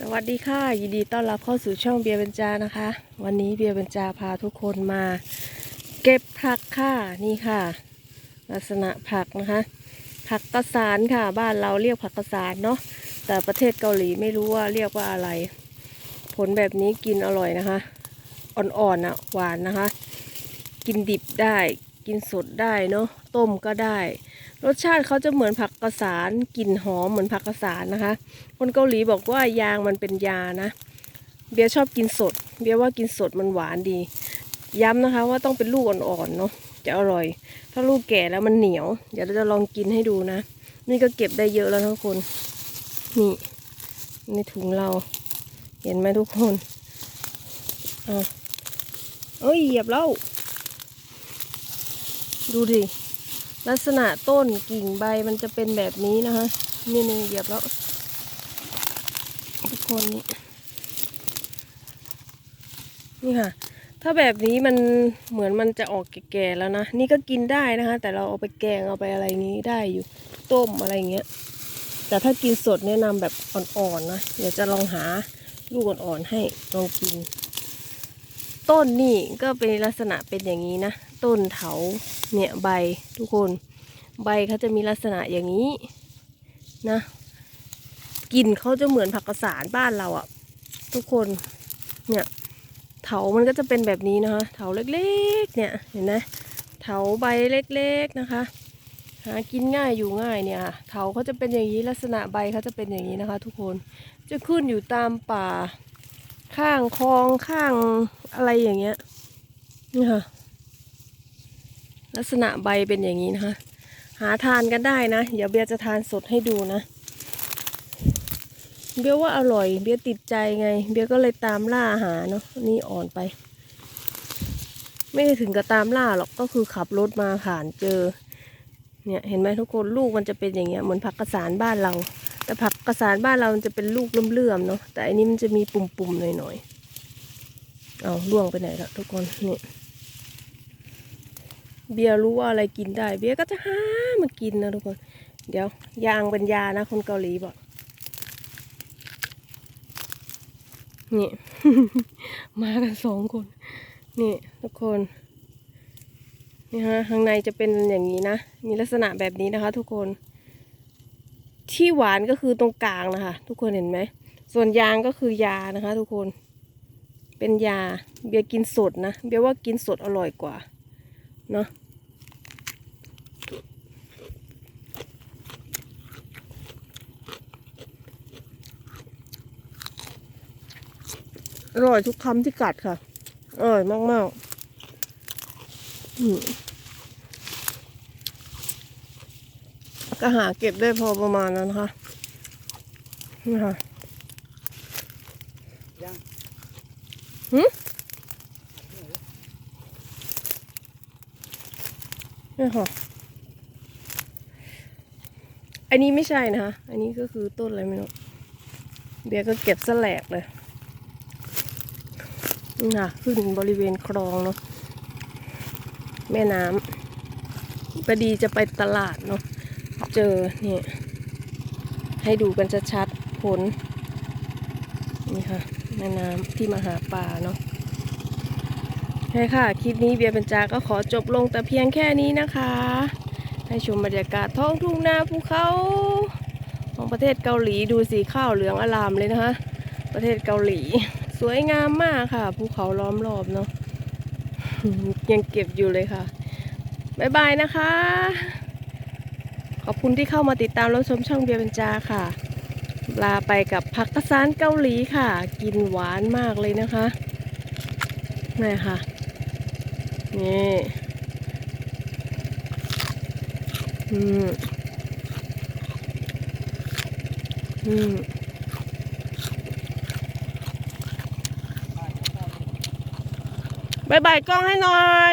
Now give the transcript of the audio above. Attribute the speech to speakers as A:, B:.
A: สวัสดีค่ะ ยินดีต้อนรับเข้าสู่ช่องเบียร์เบญจานะคะ วันนี้เบียร์เบญจาพาทุกคนมา เก็บผักค่ะนี่ค่ะ ลักษณะผักนะคะ ผักกระสานค่ะ บ้านเราเรียกผักกระสานเนาะแต่ประเทศเกาหลีไม่รู้ว่าเรียกว่าอะไร ผลแบบนี้กินอร่อยนะคะ อ่อนๆนะหวานนะคะ กินดิบได้กินสดได้เนาะต้มก็ได้ รสชาติเขาจะเหมือนผักกระสานกลิ่นหอมเหมือนผักกระสานนะคะ คนเกาหลีบอกว่ายางมันเป็นยานะ เบียชอบกินสด เบียว่ากินสดมันหวานดี ย้ำนะคะว่าต้องเป็นลูกอ่อนๆเนาะจะอร่อย ถ้าลูกแก่แล้วมันเหนียว เดี๋ยวเราจะลองกินให้ดูนะ นี่ก็เก็บได้เยอะแล้วทุกคน นี่ในถุงเรา เห็นไหมทุกคนอะเอ้ยเหยียบแล้ว ดูดิ ลักษณะต้นกิ่งใบมันจะเป็นแบบนี้นะคะนี่นี่เหยียบแล้ว ทุกคนนี่นี่ค่ะ ถ้าแบบนี้มันเหมือนมันจะออกแก่ๆแล้วนะ นี่ก็กินได้นะคะ แต่เราเอาไปแกงเอาไปอะไรนี้ได้อยู่ต้มอะไรเงี้ย แต่ถ้ากินสดแนะนำแบบอ่อนๆนะเดี๋ยวจะลองหาลูกอ่อนๆให้ลองกิน ต้นนี่ก็เป็นลักษณะเป็นอย่างนี้นะ ต้นเถาเนี่ยใบทุกคน ใบเขาจะมีลักษณะอย่างนี้นะกลิ่นเขาจะเหมือนผักกระสานบ้านเราอะทุกคนเนี่ยเถามันก็จะเป็นแบบนี้นะคะ เถาเล็กๆ เนี่ยเห็นไหมเถาใบเล็กๆนะคะหากินง่ายอยู่ง่ายเนี่ยเถาเขาจะเป็นอย่างนี้ลักษณะใบเขาจะเป็นอย่างนี้นะคะ ทุกคนจะขึ้นอยู่ตามป่า ข้างคลองข้างอะไรอย่างเงี้ยนี่ค่ะ ลักษณะใบเป็นอย่างนี้นะคะ หาทานกันได้นะ เดี๋ยวเบียร์จะทานสดให้ดูนะ เบียร์ว่าอร่อย เบียร์ติดใจไง เบียร์ก็เลยตามล่าหาเนาะนี่อ่อนไป ไม่ได้ถึงกับตามล่าหรอกก็คือขับรถมาผ่านเจอ เนี่ยเห็นไหมทุกคนลูกมันจะเป็นอย่างเงี้ยเหมือนผักกระสานบ้านเรา แต่ผักกระสานบ้านเรามันจะเป็นลูกเลื่อมๆเนาะแต่อันนี้มันจะมีปุ่มๆหน่อยๆเอาล่วงไปไหนละทุกคนนี่เบียร์รู้ว่าอะไรกินได้ เบียร์ก็จะหามากินนะทุกคน เดี๋ยวยางเป็นยานะ คนเกาหลีบอกนี่ มากันสองคน นี่ ทุกคน นี่ฮะข้างในจะเป็นอย่างนี้นะ มีลักษณะแบบนี้นะคะ ทุกคน ที่หวานก็คือตรงกลางนะคะ ทุกคนเห็นไหม ส่วนยางก็คือยานะคะ ทุกคน เป็นยาเบียร์กินสดนะ เบียร์ว่ากินสดอร่อยกว่าเนาะอร่อยทุกคำที่กัดค่ะ อร่อยมากๆ อืมก็หาเก็บได้พอประมาณนั้นนะคะนี่ค่ะ
B: ยัง
A: หืมนี่ค่ะอันนี้ไม่ใช่นะคะ อันนี้ก็คือต้นอะไรไม่รู้ เบียร์ก็เก็บสแลกเลยนี่ค่ะ ขึ้นบริเวณคลองเนาะ แม่น้ำพอดีจะไปตลาดเนาะ เจอเนี่ยให้ดูกันชัดๆผลนี่ค่ะแม่น้ำที่มาหาปลาเนาะใช่ค่ะ คลิปนี้เบียร์เป็นจาก็ขอจบลงแต่เพียงแค่นี้นะคะ ให้ชมบรรยากาศท้องทุ่งนาภูเขาของประเทศเกาหลีดูสีข้าวเหลืองอลามเลยนะคะ ประเทศเกาหลี สวยงามมากค่ะภูเขาล้อมรอบเนาะยังเก็บอยู่เลยค่ะ บ๊ายบายนะคะ ขอบคุณที่เข้ามาติดตามรับชมช่องเบียร์เป็นจาค่ะ ลาไปกับผักกระสานเกาหลีค่ะ กินหวานมากเลยนะคะนี่ค่ะ นี่อืมอืมบายบายกล้องให้หน่อย